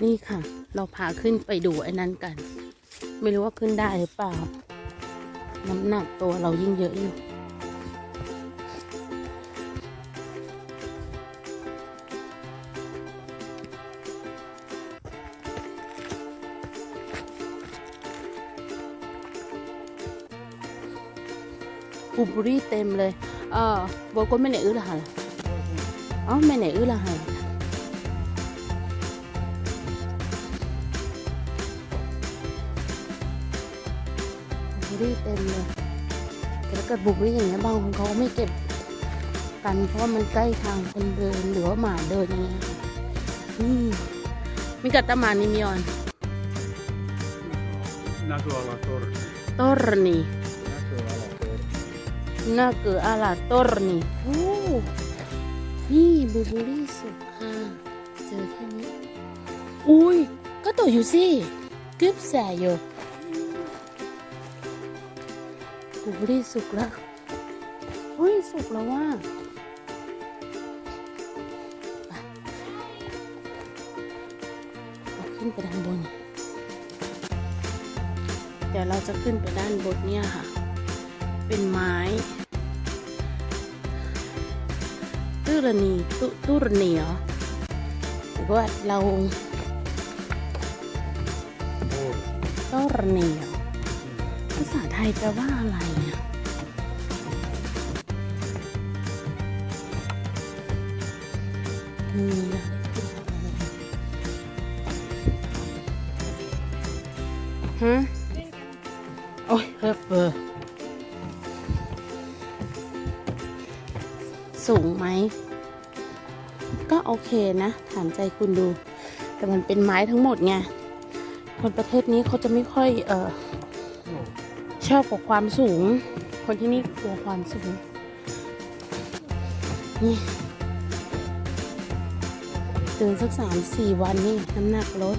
นี่ค่ะ เราพาขึ้นไปดูไอ้นั้นกัน ไม่รู้ว่าขึ้นได้หรือเปล่า น้ำหนักตัวเรายิ่งเยอะอยู่บูเบอรี่เต็มเลย เออบอกว่าไม่ไหนอื้อละหะอ๋อไม่ไหนอื้อละหะ รี่เต็มเลยแต่ถ้าเกิดบูเบอรี่อย่างเงี้ยบางคนเขาก็ไม่เก็บกันเพราะว่ามันใกล้ทางคนเดินหรือว่าหมาเดินอย่างเงี้ยค่ะอืมมีกัตตามานิมิออน Nato alla torre. ตอรนี Nato alla torre. น่าเกืออาลาตอรนีโอ้นี่บูเบอรี่สุกค่ะเจอแค่นี้ อุ้ย ก็ตัวอยู่สิกึบแสอยู่ บูเบอรี่สุกแล้วอุ้ยสุกแล้วว่าเราขึ้นไปด้านบน เดี๋ยวเราจะขึ้นไปด้านบนเนี่ยค่ะ เป็นไม้ ตุรนีตุตุรนีเหรอหรือว่าเรา Torre. ตุรนีเหรอภาษาไทยแปลว่าอะไรอะนี่นะฮะโอ้ยเพิ่มเบอร์สูงไหม ก็โอเคนะ ถามใจคุณดู แต่มันเป็นไม้ทั้งหมดไง คนประเทศนี้เขาจะไม่ค่อย เออ ชอบกับความสูง คนที่นี่กลัวความสูง นี่ตื่นสักสามสี่วันนี่น้ำหนักลด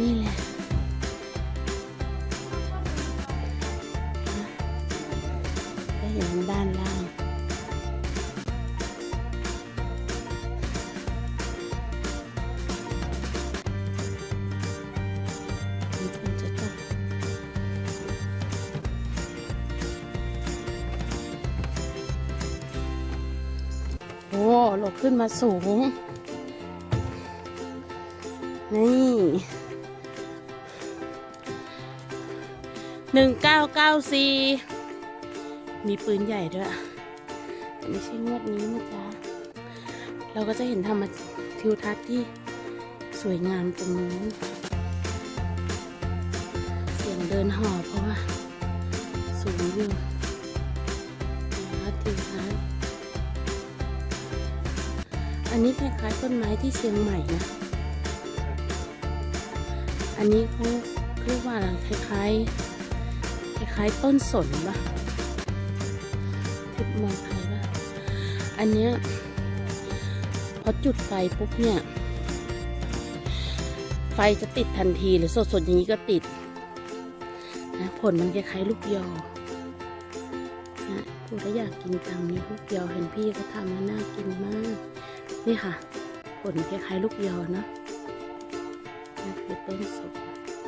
นี่แหละได้เห็นด้านล่าง โอ้เราขึ้นมาสูง นี่หนึ่งเก้าเก้าสี่มีปืนใหญ่ด้วยแต่ไม่ใช่งวดนี้นะจ๊ะ เราก็จะเห็นธรรมทิวทัศน์ที่สวยงามตรงนู้นเสียงเดินห่อเพราะว่าสูงอยู่ อันนี้คล้ายๆต้นไม้ที่เชียงใหม่นะ อันนี้เขาเรียกว่าอะไรคล้ายๆ คล้ายๆต้นสนปะทิศเมืองไทยป่ะอันเนี้ยพอจุดไฟปุ๊บเนี่ย ไฟจะติดทันทีหรือสดๆอย่างนี้ก็ติดนะผลมันคล้ายๆลูกยอนะพูดแล้วอยากกินจังนี่ลูกยอเห็นพี่เขาทำแล้วน่ากินมาก นี่ค่ะผลคล้ายๆลูกยอเนะนี่คือต้นสด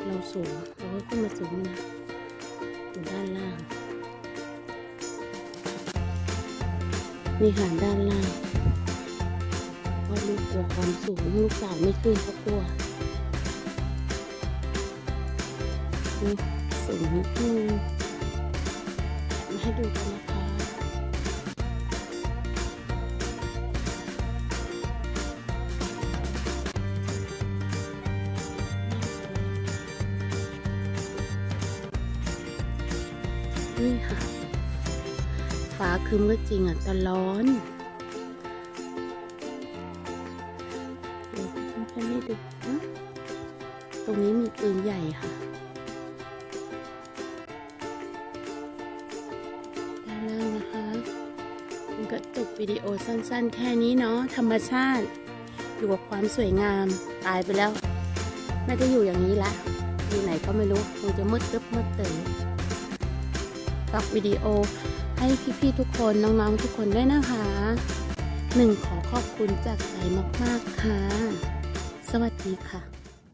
เราสูงเราก็ขึ้นมาสูงนี่นะอยู่ด้านล่าง นี่ค่ะด้านล่างเพราะลูกกลัวความสูงลูกสาวไม่ขึ้นเพราะกลัวนี่สูงนิดนึงมาให้ดูกันนะคะ นี่ค่ะ ฟ้าครึ้มก็จริงอะแต่ร้อนเดี๋ยวเพื่อนๆให้ดูนะตรงนี้มีปืนใหญ่ค่ะด้านล่างนะคะมันก็จบวิดีโอสั้นๆ แค่นี้เนาะธรรมชาติอยู่กับความสวยงามตายไปแล้ว ไม่ได้อยู่อย่างนี้ละอยู่ไหนก็ไม่รู้คงจะมืดตึ๊บมืดตื่น ฝากวิดีโอ ให้พี่ๆทุกคนน้องๆทุกคนด้วยนะคะหนึ่งขอขอบคุณจากใจมากๆค่ะ สวัสดีค่ะ